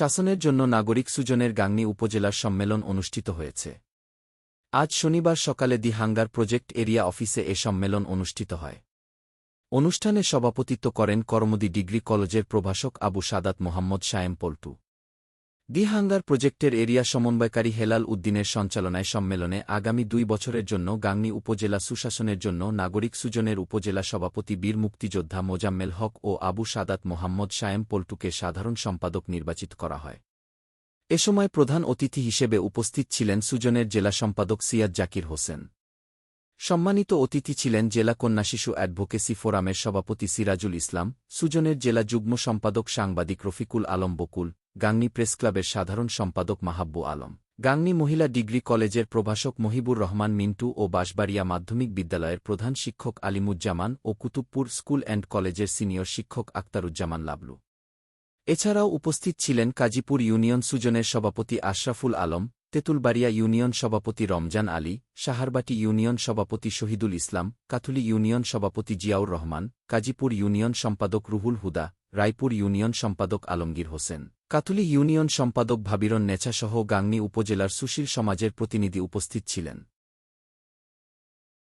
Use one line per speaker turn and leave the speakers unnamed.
শাসনের জন্য নাগরিক সুজনের গাংনি উপজেলার সম্মেলন অনুষ্ঠিত হয়েছে। আজ শনিবার সকালে দিহাঙ্গার প্রজেক্ট এরিয়া অফিসে এ সম্মেলন অনুষ্ঠিত হয়। অনুষ্ঠানে সভাপতিত্ব করেন করমদি ডিগ্রি কলেজের প্রভাষক আবু সাদাত মোহাম্মদ সায়েম পল্টু। দি হাঙ্গার প্রজেক্টের এরিয়া সমন্বয়কারী হেলাল উদ্দিনের সঞ্চালনায় সম্মেলনে আগামী দুই বছরের জন্য গাংনী উপজেলা সুশাসনের জন্য নাগরিক সুজনের উপজেলা সভাপতি বীর মুক্তিযোদ্ধা মোজাম্মেল হক ও আবু সাদাত মোহাম্মদ সায়েম পল্টুকে সাধারণ সম্পাদক নির্বাচিত করা হয়। এ সময় প্রধান অতিথি হিসেবে উপস্থিত ছিলেন সুজনের জেলা সম্পাদক সিয়াদ জাকির হোসেন। সম্মানিত অতিথি ছিলেন জেলা কন্যা শিশু অ্যাডভোকেসি ফোরামের সভাপতি সিরাজুল ইসলাম, সুজনের জেলা যুগ্ম সম্পাদক সাংবাদিক রফিকুল আলম বকুল গাংনী প্রেসক্লাবের সাধারণ সম্পাদক মাহাব্বু আলম। গাংনী মহিলা ডিগ্রি কলেজের প্রভাষক মহিবুর রহমান মিন্টু ও বাঁশবাড়িয়া মাধ্যমিক বিদ্যালয়ের প্রধান শিক্ষক আলিমুজ্জামান ও কুতুবপুর স্কুল অ্যান্ড কলেজের সিনিয়র শিক্ষক আক্তারুজ্জামান লাবলু। এছাড়াও উপস্থিত ছিলেন কাজীপুর ইউনিয়ন সুজনের সভাপতি আশরাফুল আলম, তেঁতুলবাড়িয়া ইউনিয়ন সভাপতি রমজান আলী, সাহারবাটি ইউনিয়ন সভাপতি শহীদুল ইসলাম, কাথুলি ইউনিয়ন সভাপতি জিয়াউর রহমান, কাজীপুর ইউনিয়ন সম্পাদক রুহুল হুদা, রায়পুর ইউনিয়ন সম্পাদক আলমগীর হোসেন। কাতুলি ইউনিয়ন সম্পাদক ভাবিরন নেচাসহ গাংনী উপজেলার সুশীল সমাজের প্রতিনিধি উপস্থিত ছিলেন।